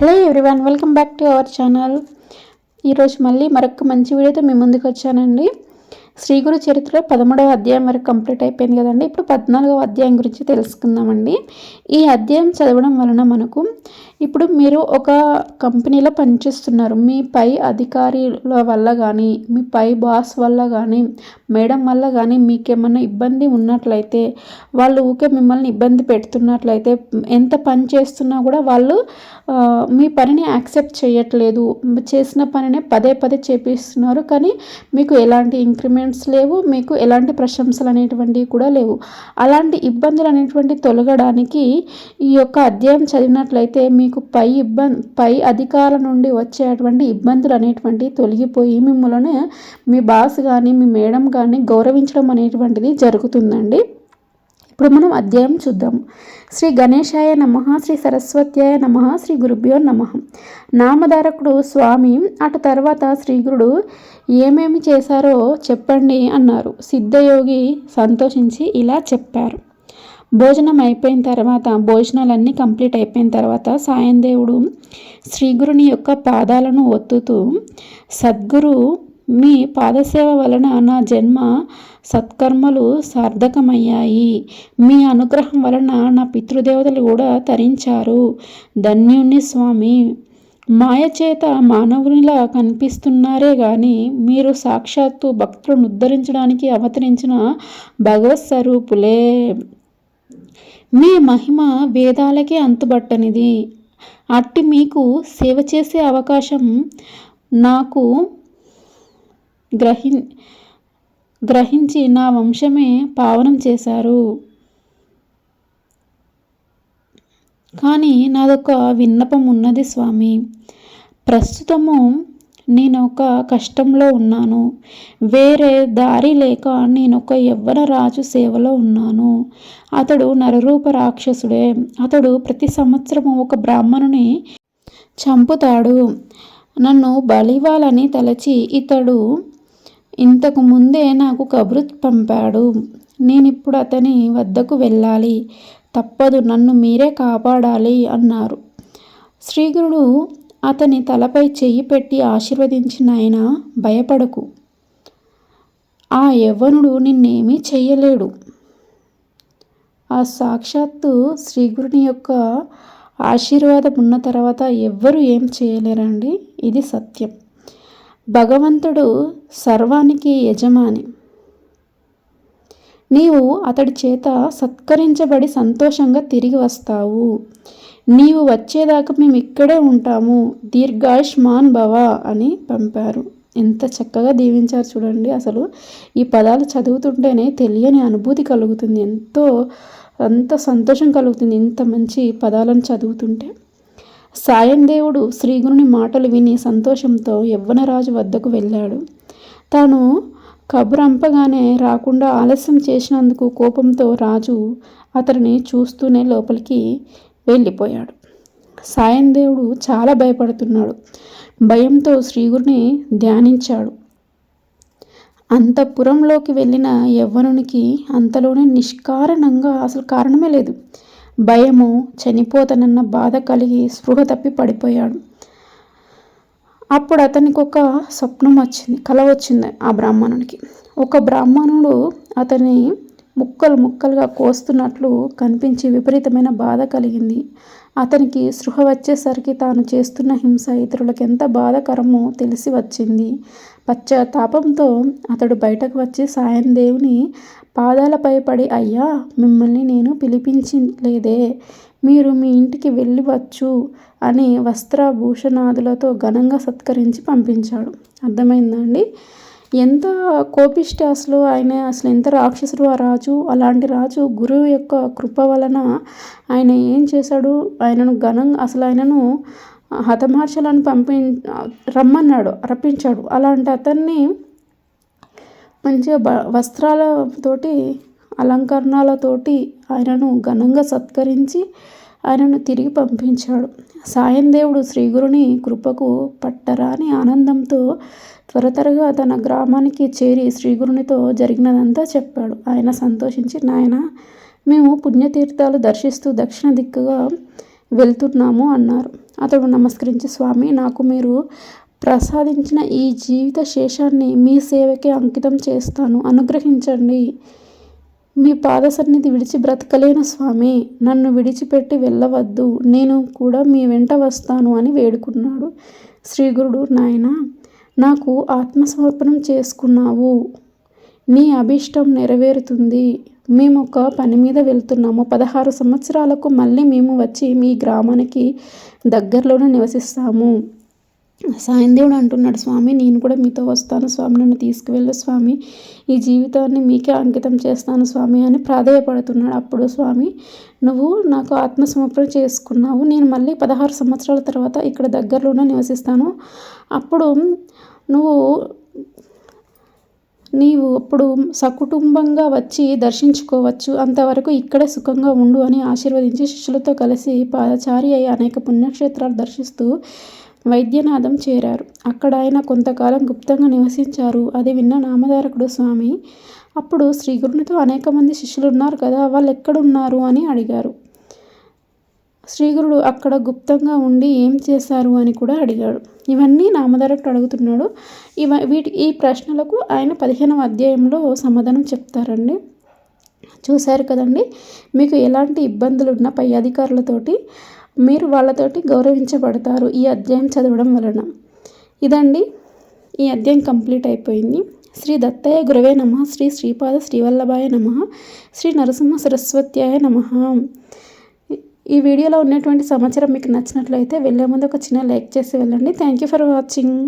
Hello everyone welcome back to our channel ఈరోజు మళ్ళీ మరొక మంచి వీడియోతో మీ ముందుకు వచ్చానండి. శ్రీ గురు చరిత్ర పదమూడవ అధ్యాయం వరకు కంప్లీట్ అయిపోయింది కదండి. ఇప్పుడు పద్నాలుగవ అధ్యాయం గురించి తెలుసుకుందామండి. ఈ అధ్యాయం చదవడం వలన మనకు ఇప్పుడు మీరు ఒక కంపెనీలో పనిచేస్తున్నారు. మీ పై అధికారుల వల్ల కానీ మీ పై బాస్ వల్ల కానీ మేడం వల్ల కానీ మీకేమైనా ఇబ్బంది ఉన్నట్లయితే వాళ్ళు ఊకే మిమ్మల్ని ఇబ్బంది పెడుతున్నట్లయితే ఎంత పని చేస్తున్నా కూడా వాళ్ళు మీ పనిని యాక్సెప్ట్ చేయట్లేదు. చేసిన పనినే పదే పదే చేపిస్తున్నారు. కానీ మీకు ఎలాంటి ఇంక్రిమెంట్స్ లేవు. మీకు ఎలాంటి ప్రశంసలు అనేటువంటివి కూడా లేవు. అలాంటి ఇబ్బందులు అనేటువంటి తొలగడానికి ఈ యొక్క అధ్యాయం చదివినట్లయితే మీ మీకు పై ఇబ్బంది పై అధికారుల నుండి వచ్చేటువంటి ఇబ్బందులు అనేటువంటి తొలగిపోయి మిమ్మల్ని మీ బాస్ కానీ మీ మేడం కానీ గౌరవించడం అనేటువంటిది జరుగుతుందండి. ఇప్పుడు మనం అధ్యాయం చూద్దాం. శ్రీ గణేశాయ నమ శ్రీ సరస్వత్యాయ నమ శ్రీ గురుభ్యో నమ. నామధారకుడు స్వామి అటు తర్వాత శ్రీగురుడు ఏమేమి చేశారో చెప్పండి అన్నారు. సిద్ధయోగి సంతోషించి ఇలా చెప్పారు. భోజనం అయిపోయిన తర్వాత భోజనాలన్నీ కంప్లీట్ అయిపోయిన తర్వాత సాయం దేవుడు శ్రీగురుని యొక్క పాదాలను ఒత్తుతూ సద్గురు మీ పాదసేవ వలన నా జన్మ సత్కర్మలు సార్థకమయ్యాయి. మీ అనుగ్రహం వలన నా పితృదేవతలు కూడా తరించారు. ధన్యుణ్ణి స్వామి. మాయ చేత మానవునిలా కనిపిస్తున్నారే కానీ మీరు సాక్షాత్తు భక్తులను ఉద్ధరించడానికి అవతరించిన భగవత్ స్వరూపులే. మీ మహిమ వేదాలకే అంతుబట్టనిది. అట్టి మీకు సేవ చేసే అవకాశం నాకు గ్రహి గ్రహించి నా వంశమే పావనం చేశారు. కానీ నాదొక విన్నపం ఉన్నది స్వామి. ప్రస్తుతము నేను ఒక కష్టంలో ఉన్నాను. వేరే దారి లేక నేను ఒక యవ్వన రాజు సేవలో ఉన్నాను. అతడు నరరూప రాక్షసుడే. అతడు ప్రతి సంవత్సరము ఒక బ్రాహ్మణుని చంపుతాడు. నన్ను బలివ్వాలని తలచి ఇతడు ఇంతకు ముందే నాకు కబురు పంపాడు. నేనిప్పుడు అతని వద్దకు వెళ్ళాలి. తప్పదు నన్ను మీరే కాపాడాలి అన్నారు. శ్రీగురుడు అతని తలపై చెయ్యి పెట్టి ఆశీర్వదించిన ఆయన భయపడకు. ఆ యవ్వనుడు నిన్నేమీ చెయ్యలేడు. ఆ సాక్షాత్తు శ్రీగురుని యొక్క ఆశీర్వాదం ఉన్న తర్వాత ఎవ్వరు ఏం చేయలేరండి? ఇది సత్యం. భగవంతుడు సర్వానికి యజమాని. నీవు అతడి చేత సత్కరించబడి సంతోషంగా తిరిగి వస్తావు. నీవు వచ్చేదాకా మేము ఇక్కడే ఉంటాము. దీర్ఘాయుష్మాన్ భవ అని పంపారు. ఎంత చక్కగా దీవించారు చూడండి. అసలు ఈ పదాలు చదువుతుంటేనే తెలియని అనుభూతి కలుగుతుంది. ఎంతో అంత సంతోషం కలుగుతుంది ఇంత మంచి పదాలను చదువుతుంటే. సాయం దేవుడు శ్రీగురుని మాటలు విని సంతోషంతో యవ్వనరాజు వద్దకు వెళ్ళాడు. తాను కబురంపగానే రాకుండా ఆలస్యం చేసినందుకు కోపంతో రాజు అతడిని చూస్తూనే లోపలికి వెళ్ళిపోయాడు. సాయం దేవుడు చాలా భయపడుతున్నాడు. భయంతో శ్రీగురిని ధ్యానించాడు. అంతఃపురంలోకి వెళ్ళిన యవ్వనునికి అంతలోనే నిష్కారణంగా అసలు కారణమే లేదు. భయము చనిపోతనన్న బాధ కలిగి స్పృహ తప్పి పడిపోయాడు. అప్పుడు అతనికి ఒక స్వప్నం వచ్చింది కల వచ్చింది ఆ బ్రాహ్మణునికి. ఒక బ్రాహ్మణుడు అతని ముక్కలు ముక్కలుగా కోస్తున్నట్లు కనిపించి విపరీతమైన బాధ కలిగింది. అతనికి స్పృహ వచ్చేసరికి తాను చేస్తున్న హింస ఇతరులకు ఎంత బాధకరమో తెలిసి వచ్చింది. పశ్చాత్తాపంతో అతడు బయటకు వచ్చి సాయం దేవుని పాదాలపై పడి అయ్యా మిమ్మల్ని నేను పిలిపించలేదే. మీరు మీ ఇంటికి వెళ్ళివచ్చు అని వస్త్రభూషణాదులతో ఘనంగా సత్కరించి పంపించాడు. అర్థమైందా అండి? ఎంత కోపిష్టి అసలు ఆయన అసలు ఎంత రాక్షసుడు ఆ రాజు? అలాంటి రాజు గురువు యొక్క కృప వలన ఆయన ఏం చేశాడు? ఆయనను ఘనంగా అసలు ఆయనను హతమార్చాలని పంపి రమ్మన్నాడు రప్పించాడు అలాంటి అతన్ని మంచిగా బ వస్త్రాలతోటి అలంకరణలతోటి ఆయనను ఘనంగా సత్కరించి ఆయనను తిరిగి పంపించాడు. సాయం దేవుడు శ్రీగురుని కృపకు పట్టరాని ఆనందంతో త్వరతరగా తన గ్రామానికి చేరి శ్రీగురునితో జరిగినదంతా చెప్పాడు. ఆయన సంతోషించి నాయన మేము పుణ్యతీర్థాలు దర్శిస్తూ దక్షిణ దిక్కుగా వెళ్తున్నాము అన్నారు. అతడు నమస్కరించి స్వామి నాకు మీరు ప్రసాదించిన ఈ జీవిత శేషాన్ని మీ సేవకే అంకితం చేస్తాను. అనుగ్రహించండి. మీ పాద సన్నిధి విడిచి బ్రతకలేను స్వామి. నన్ను విడిచిపెట్టి వెళ్ళవద్దు. నేను కూడా మీ వెంట వస్తాను అని వేడుకున్నాడు. శ్రీగురుడు నాయన నాకు ఆత్మసమర్పణం చేసుకున్నావు. నీ అభీష్టం నెరవేరుతుంది. మేము ఒక పని మీద వెళ్తున్నాము. పదహారు సంవత్సరాలకు మళ్ళీ మేము వచ్చి మీ గ్రామానికి దగ్గరలోనే నివసిస్తాము. సాయందేవుడు అంటున్నాడు స్వామి నేను కూడా మీతో వస్తాను స్వామి నన్ను తీసుకువెళ్ళు స్వామి. ఈ జీవితాన్ని మీకే అంకితం చేస్తాను స్వామి అని ప్రాధేయపడుతున్నాడు. అప్పుడు స్వామి నువ్వు నాకు ఆత్మసమర్పణ చేసుకున్నావు. నేను మళ్ళీ పదహారు సంవత్సరాల తర్వాత ఇక్కడ దగ్గరలోనే నివసిస్తాను. అప్పుడు నువ్వు నీవు అప్పుడు సకుటుంబంగా వచ్చి దర్శించుకోవచ్చు. అంతవరకు ఇక్కడే సుఖంగా ఉండు అని ఆశీర్వదించి శిష్యులతో కలిసి పాదచారి అయి అనేక పుణ్యక్షేత్రాలు దర్శిస్తూ వైద్యనాథం చేరారు. అక్కడ ఆయన కొంతకాలం గుప్తంగా నివసించారు. అది విన్న నామధారకుడు స్వామి అప్పుడు శ్రీగురునితో అనేక మంది శిష్యులు ఉన్నారు కదా వాళ్ళు ఎక్కడున్నారు అని అడిగారు. శ్రీగురుడు అక్కడ గుప్తంగా ఉండి ఏం చేశారు? అని కూడా అడిగాడు. ఇవన్నీ నామధారకుడు అడుగుతున్నాడు. ఇవ వీటి ఈ ప్రశ్నలకు ఆయన పదిహేనవ అధ్యాయంలో సమాధానం చెప్తారండి. చూశారు కదండి మీకు ఎలాంటి ఇబ్బందులు ఉన్న పై అధికారులతోటి మీరు వాళ్ళతోటి గౌరవించబడతారు ఈ అధ్యాయం చదవడం వలన. ఇదండి ఈ అధ్యాయం కంప్లీట్ అయిపోయింది. శ్రీ దత్తయ్య గురవే నమ శ్రీ శ్రీపాద శ్రీవల్లభాయ నమ శ్రీ నరసింహ సరస్వత్యాయ నమ. ఈ వీడియోలో ఉన్నటువంటి సమాచారం మీకు నచ్చినట్లయితే వెళ్ళే ముందు ఒక చిన్న లైక్ చేసి వెళ్ళండి. Thank you for watching.